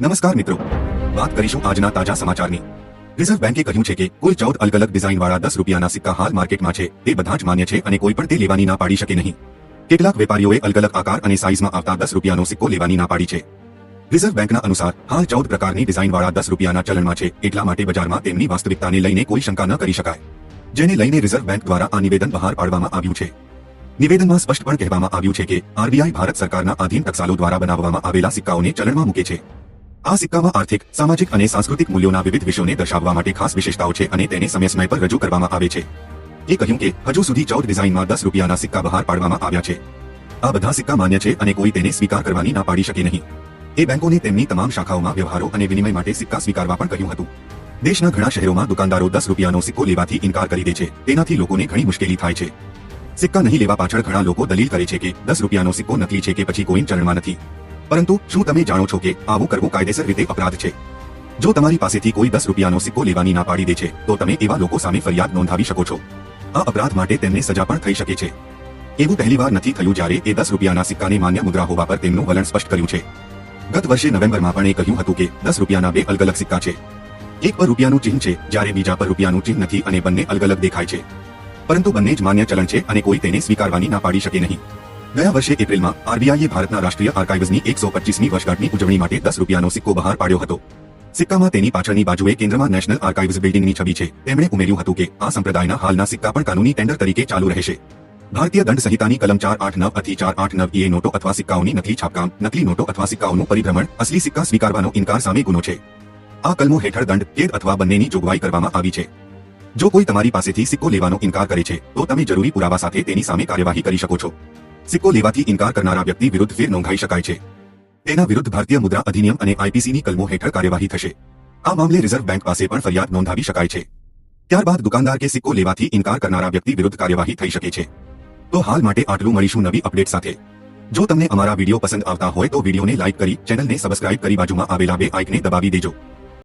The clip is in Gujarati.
નમસ્કાર મિત્રો. વાત કરીશું આજના તાજા સમાચારની. રિઝર્વ બેન્કે કહ્યું છે કે કુલ ચૌદ અલગ અલગ ડિઝાઇનવાળા દસ રૂપિયાના સિક્કા હાલ માર્કેટમાં છે. તે બધા જ માન્ય છે અને કોઈ પણ તે લેવાની ના પાડી શકે નહીં. કેટલાક વેપારીઓએ અલગ અલગ આકાર અને સાઇઝમાં આવતા દસ રૂપિયાનો સિક્કો લેવાની ના પાડી છે. રિઝર્વ બેન્કના અનુસાર, હાલ ચૌદ પ્રકારની ડિઝાઇન વાળા દસ રૂપિયાના ચલણમાં છે. એટલા માટે બજારમાં તેમની વાસ્તવિકતાને લઈને કોઈ શંકા ન કરી શકાય. જેને લઈને રિઝર્વ બેન્ક દ્વારા આ નિવેદન બહાર પાડવામાં આવ્યું છે. નિવેદનમાં સ્પષ્ટપણે કહેવામાં આવ્યું છે કે આરબીઆઈ ભારત સરકારના આધીન ટકસાલો દ્વારા બનાવવામાં આવેલા સિક્કાઓને ચલણમાં મૂકે છે. આ સિક્કામાં આર્થિક, સામાજિક અને સાંસ્કૃતિક મૂલ્યોના વિવિધ વિષયોને દર્શાવવા માટે ખાસ વિશેષતાઓ છે અને તેને સમય સમય પર રજૂ કરવામાં આવે છે. એ કહ્યું કે, હજુ સુધી ચૌદ ડિઝાઇનમાં દસ રૂપિયાના સિક્કા બહાર પાડવામાં આવ્યા છે. આ બધા સિક્કા માન્ય છે અને કોઈ તેને સ્વીકાર કરવાની ના પાડી શકે નહીં. એ બેંકોને તેમની તમામ શાખાઓમાં વ્યવહારો અને વિનિમય માટે સિક્કા સ્વીકારવા પણ કહ્યું હતું. દેશના ઘણા શહેરોમાં દુકાનદારો દસ રૂપિયાનો સિક્કો લેવાથી ઇનકાર કરી દે છે. તેનાથી લોકોને ઘણી મુશ્કેલી થાય છે. સિક્કા નહીં લેવા પાછળ ઘણા લોકો દલીલ કરે છે કે, દસ રૂપિયાનો સિક્કો નકલી છે કે પછી કોઈન ચલણમાં નથી. પરંતુ શું તમે જાણો છો કે આવું કરવું કાયદેસર રીતે અપરાધ છે? જો તમારી પાસેથી કોઈ દસ રૂપિયાનો સિક્કો લેવાની ના પાડી દે છે, તો તમે એવા લોકો સામે ફરિયાદ નોંધાવી શકો છો. આ અપરાધ માટે તેમને સજા પણ થઈ શકે છે. એવું પહેલીવાર નથી થયું જ્યારે એ દસ રૂપિયાના સિક્કાને માન્ય મુદ્રા હોવા પર તેમનું વલણ સ્પષ્ટ કર્યું છે. ગત વર્ષે નવેમ્બરમાં પણ એ કહ્યું હતું કે દસ રૂપિયાના બે અલગ અલગ સિક્કા છે. એક પર રૂપિયાનું ચિહ્ન છે, જ્યારે બીજા પર રૂપિયાનું ચિહ્ન નથી અને બંને અલગ અલગ દેખાય છે. પરંતુ બંને જ માન્ય ચલણ છે અને કોઈ તેને સ્વીકારવાની ના પાડી શકે નહીં. ગયા વર્ષે એપ્રિલમાં આરબીઆઈએ ભારતના રાષ્ટ્રીય આર્કાઇવ્સની એકસો પચીસમી વર્ષગાંઠની ઉજવણી માટે દસ રૂપિયાનો સિક્કો બહાર પાડ્યો હતો. સિક્કામાં તેની પાછળની બાજુએ કેન્દ્રમાં નેશનલ આર્કાઇવ્સ બિલ્ડિંગની છબી છે. તેમણે ઉમેર્યું હતું કે આ સંપ્રદાયના હાલના સિક્કા પણ કાનૂની ટેન્ડર તરીકે ચાલુ રહેશે. ભારતીય દંડ સંહિતાની કલમ ચાર આઠ નવ અથી ચાર આઠ નવ એ નોટો અથવા સિક્કાઓની નકલી છાપકામ, નકલી નોટો અથવા સિક્કાઓનું પરિભ્રમણ, અસલી સિક્કા સ્વીકારવાનો ઇનકાર સામે ગુનો છે. આ કલમો હેઠળ દંડ, કેદ અથવા બંનેની જોગવાઈ કરવામાં આવી છે. જો કોઈ તમારી પાસેથી સિક્કો લેવાનો ઇનકાર કરે છે, તો તમે જરૂરી પુરાવા સાથે તેની સામે કાર્યવાહી કરી શકો છો. સિક્કો લેવાથી ઇનકાર કરનારા વ્યક્તિ વિરુદ્ધ ફેર નોંધાઈ શકાય છે. તેના વિરુદ્ધ ભારતીય મુદ્રા અધિનિયમ અને આઈપીસીની કલમો હેઠળ કાર્યવાહી થશે. આ મામલે રિઝર્વ બેંક પાસે પણ ફરિયાદ નોંધાવી શકાય છે. ત્યારબાદ દુકાનદાર કે સિક્કો લેવાથી ઇનકાર કરનારા વ્યક્તિ વિરુદ્ધ કાર્યવાહી થઈ શકે છે. તો હાલ માટે આટલું મળીશું નવી અપડેટ સાથે. જો તમને અમારા વીડિયો પસંદ આવતા હોય તો વિડીયોને લાઇક કરી ચેનલને સબસ્ક્રાઇબ કરી બાજુમાં આવેલા બે આઇકને દબાવી દેજો.